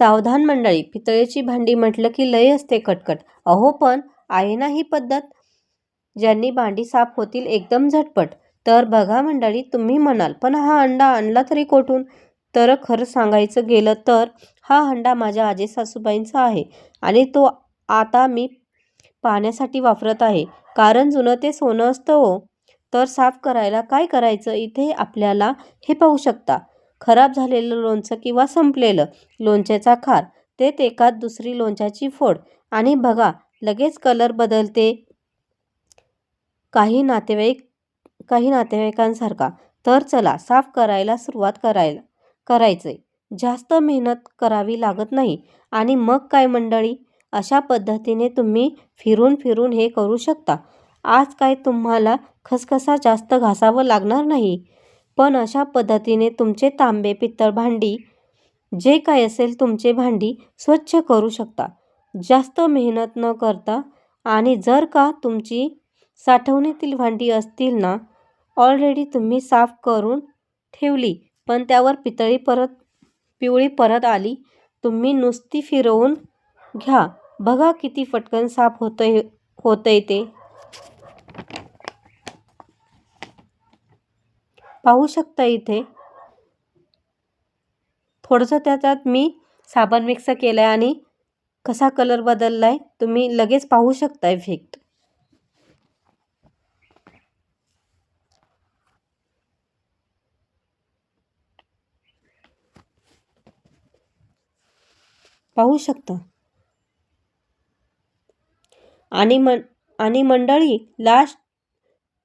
सावधान मंडळी पितळेची भांडी म्हटलं की लय असते कटकट. अहो पण आहे ना ही पद्धत? ज्यांनी भांडी साफ होतील एकदम झटपट. तर बघा मंडळी तुम्ही म्हणाल पण हा अंडा आणला तरी कोठून? तर खरं सांगायचं गेलं तर हा हंडा माझ्या आजी सासूबाईंचा आहे आणि तो आता मी पाण्यासाठी वापरत आहे. कारण जुनं ते सोनं असतं हो. तर साफ करायला काय करायचं? इथे आपल्याला हे पाहू शकता. खराब झालेलं लोणचं किंवा संपलेलं लोणच्याचा खार ते एकात दुसरी लोणच्याची फोड. आणि बघा लगेच कलर बदलते. काही नातेवाईक काही नातेवाईकांसारखा. तर चला साफ करायला सुरुवात करायला करायचे. जास्त मेहनत करावी लागत नाही. आणि मग काय मंडळी? अशा पद्धतीने तुम्ही फिरून फिरून हे करू शकता. आज काय तुम्हाला खसखसा जास्त घासावं लागणार नाही. पण अशा पद्धतीने तुमचे तांबे पित्तळ भांडी जे काय असेल तुमचे भांडी स्वच्छ करू शकता. जास्त मेहनत न करता आणि जर का तुमची साठवणीतील भांडी असतील ना ऑलरेडी तुम्ही साफ करून ठेवली पण त्यावर पितळी परत पिवळी परत आली तुम्ही नुसती फिरवून घ्या. बघा किती फटकन साफ होतंय होतंय ते. पाहू शकता इथे. थोडंसं त्याच्यात मी साबण मिक्स केलं आहे आणि कसा कलर बदलला आहे तुम्ही लगेच पाहू शकता इफेक्ट पाहू शकता. आणि मन आणि मंडळी लास्ट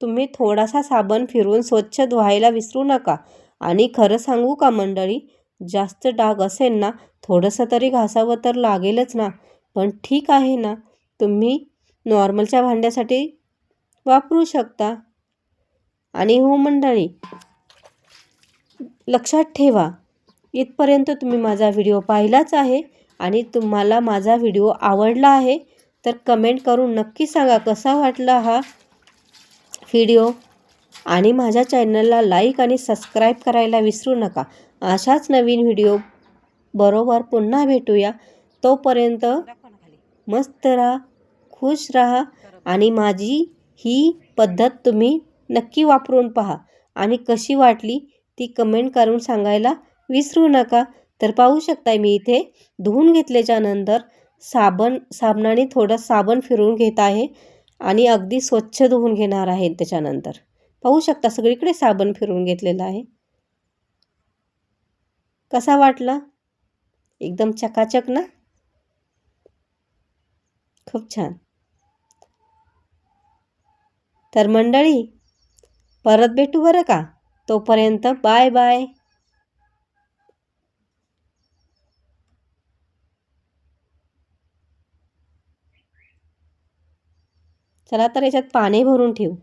तुम्ही थोडासा साबण फिरवून स्वच्छ धुवायला विसरू नका. आणि खरं सांगू का मंडळी जास्त डाग असेल ना थोडंसं तरी घासावं तर लागेलच ना. पण ठीक आहे ना तुम्ही नॉर्मलच्या भांड्यासाठी वापरू शकता. आणि हो मंडळी लक्षात ठेवा इथपर्यंत तुम्ही माझा व्हिडिओ पाहिलाच आहे आणि तुम्हाला माझा व्हिडिओ आवडला आहे तर कमेंट करून नक्की सांगा कसा वाटला हा व्हिडिओ आणि माझ्या चॅनलला लाईक आणि सबस्क्राईब करायला विसरू नका. अशाच नवीन व्हिडिओ बरोबर पुन्हा भेटूया. तोपर्यंत मस्त राहा खुश राहा आणि माझी ही पद्धत तुम्ही नक्की वापरून पहा. आणि कशी वाटली ती कमेंट करून सांगायला विसरू नका. तर पाहू शकताय मी इथे धुवून घेतल्याच्यानंतर साबण साबणाने थोडं साबण फिरवून घेत आहे. आणि अगदी स्वच्छ धुवून घेणार आहेत त्याच्यानंतर. पाहू शकता सगळीकडे साबण फिरून घेतलेला आहे. कसा वाटला? एकदम चकाचक ना? खूप छान. तर मंडळी परत भेटू बरं का? तोपर्यंत बाय बाय. चला तर याच्यात पाणी भरून ठेवू.